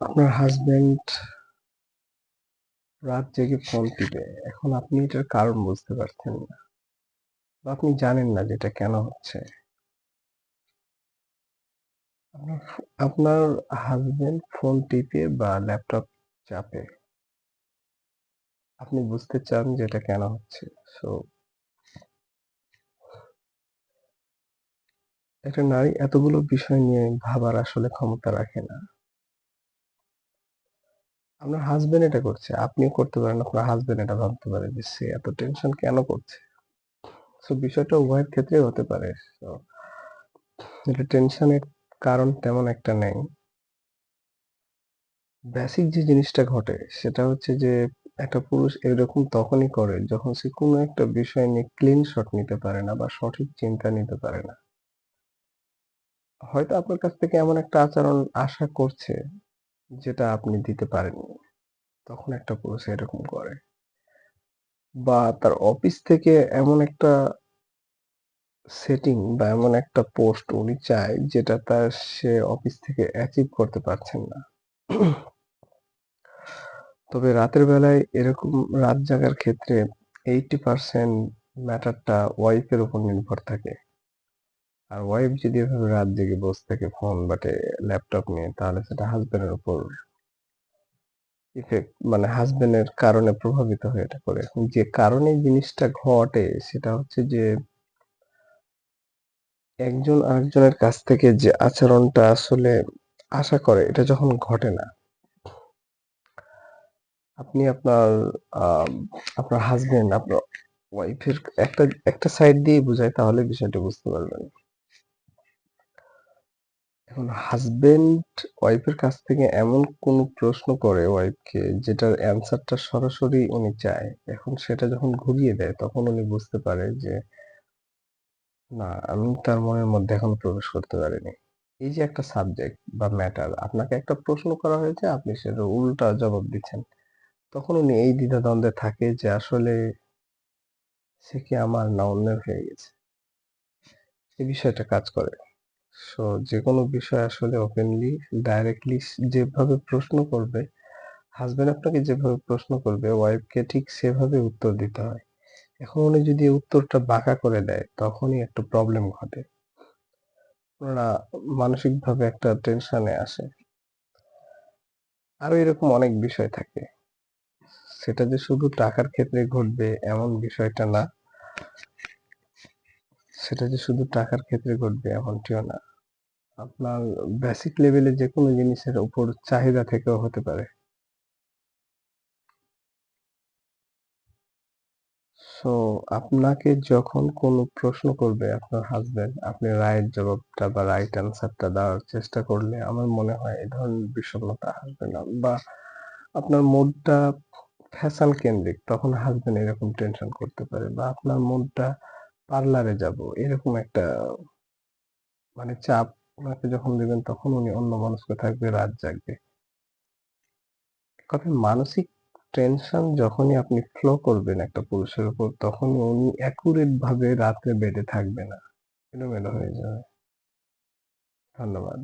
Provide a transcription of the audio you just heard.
আপনার হাসব্যান্ড রাত জেগে ফোন টিপে। এখন আপনি এটার কারণ বুঝতে পারছেন না। বা আপনি জানেন না যে এটা কেন হচ্ছে। আপনার হাসব্যান্ড ফোন টিপে বা ল্যাপটপ চাপে। আপনি বুঝতে চান যে এটা কেন হচ্ছে। সো একটা নারী এতগুলো বিষয় নিয়ে ভাবার আসলে ক্ষমতা রাখে না। আপনার হাসব্যান্ড এটা করছে। আপনিও করতে পারেন। আপনার হাসব্যান্ড এটা ভাবতে পারে যে সে এত টেনশন কেন করছে? সো বিষয়টা উভয়ের ক্ষেত্রেই হতে পারে। এটা টেনশনের কারণ তেমন একটা নেই। বেসিক যে জিনিসটা ঘটে, সেটা হচ্ছে যে একটা পুরুষ এরকম তখনই করে যখন সে কোনো একটা বিষয় নিয়ে ক্লিন শট নিতে পারে না বা সঠিক চিন্তা নিতে পারে না। হয়তো আপনার কাছ থেকে এমন একটা আচরণ আশা করছে যেটা আপনি দিতে পারেননি। তখন একটা পুরুষ এরকম করে। বা তার অফিস থেকে এমন একটা সেটিং বা এমন একটা পোস্ট উনি চায়, যেটা তার সে অফিস থেকে অ্যাচিভ করতে পারছেন না। তবে রাতের বেলায় এরকম রাত জাগার ক্ষেত্রে 80% ম্যাটারটা ওয়াইফের উপর নির্ভর থাকে। আর ওয়াইফ যদি এভাবে রাত জেগে বসে থাকে ফোন বাটে ল্যাপটপ নিয়ে, তাহলে সেটা হাসব্যান্ডের উপর ইফেক্ট মানে হাসব্যান্ডের কারণে প্রভাবিত হয়ে এটা করে। যে কারণে জিনিসটা ঘটে সেটা হচ্ছে যে একজন আরেকজনের কাছ থেকে যে আচরণটা আসলে আশা করে, এটা যখন ঘটে না, আপনি আপনার আপনার হাজবেন্ড আপনার ওয়াইফের একটা একটা সাইড দিয়ে বুঝায়, তাহলে বিষয়টা বুঝতে পারবেন। এখন হাসব্যান্ড ওয়াইফের কাছ থেকে এমন কোন প্রশ্ন করে ওয়াইফকে যেটার অ্যান্সারটা সরাসরি উনি চায়। এখন সেটা যখন ঘুরিয়ে দেয়, তখন উনি বুঝতে পারে যে, না, আমি তার মনের মধ্যে এখন প্রবেশ করতে পারিনি। এই যে একটা সাবজেক্ট বা ম্যাটার আপনাকে একটা প্রশ্ন করা হয়েছে, আপনি সেটা উল্টা জবাব দিচ্ছেন। তখন উনি এই দ্বিধাদ্বন্দ্বে থাকে যে, আসলে সে কি আমার না অন্যের হয়ে গেছে। এই বিষয়টা কাজ করে। সো যেকোনো বিষয় আসলে ওপেনলি ডাইরেক্টলি যেভাবে প্রশ্ন করবে, হাসব্যান্ড আপনাকে যেভাবে প্রশ্ন করবে ওয়াইফকে ঠিক সেভাবে উত্তর দিতে হয়। এখন উনি যদি উত্তরটা বাঁকা করে দেয় তখনই একটা প্রবলেম ঘটে। ওনারা মানসিকভাবে একটা টেনশনে আসে। আরও এরকম অনেক বিষয় থাকে। সেটা যে শুধু টাকার ক্ষেত্রে ঘটবে এমন বিষয়টা না। সেটা যে শুধু টাকার ক্ষেত্রে ঘটবে এমনটিও না। আপনার বেসিক লেভেলে যেকোনো জিনিসের উপর চাহিদা থেকেও হতে পারে। সো আপনাকে যখন কোন প্রশ্ন করবে আপনার হাসব্যান্ড আপনি রাইট জবাবটা বা রাইট অ্যান্সারটা দেওয়ার চেষ্টা করলে আমার মনে হয় এই ধরনের বিষণ্ণতা আসবে না। বা আপনার মুডটা ফ্যাশন কেন্দ্রিক তখন হাসব্যান্ড এরকম টেনশন করতে পারে। বা আপনার মুডটা পার্লারে যাব এরকম একটা মানে চাপ ওনাকে যখন দিবেন তখন উনি অন্যমনস্ক থাকবে, রাত জাগবে। কথা মানসিক টেনশন যখনই আপনি ফ্লো করবেন একটা পুরুষের উপর তখন উনি অ্যাকুরেট ভাবে রাত্রে বেডে থাকবে না। এলোমেলো হয়ে যাবে। ধন্যবাদ।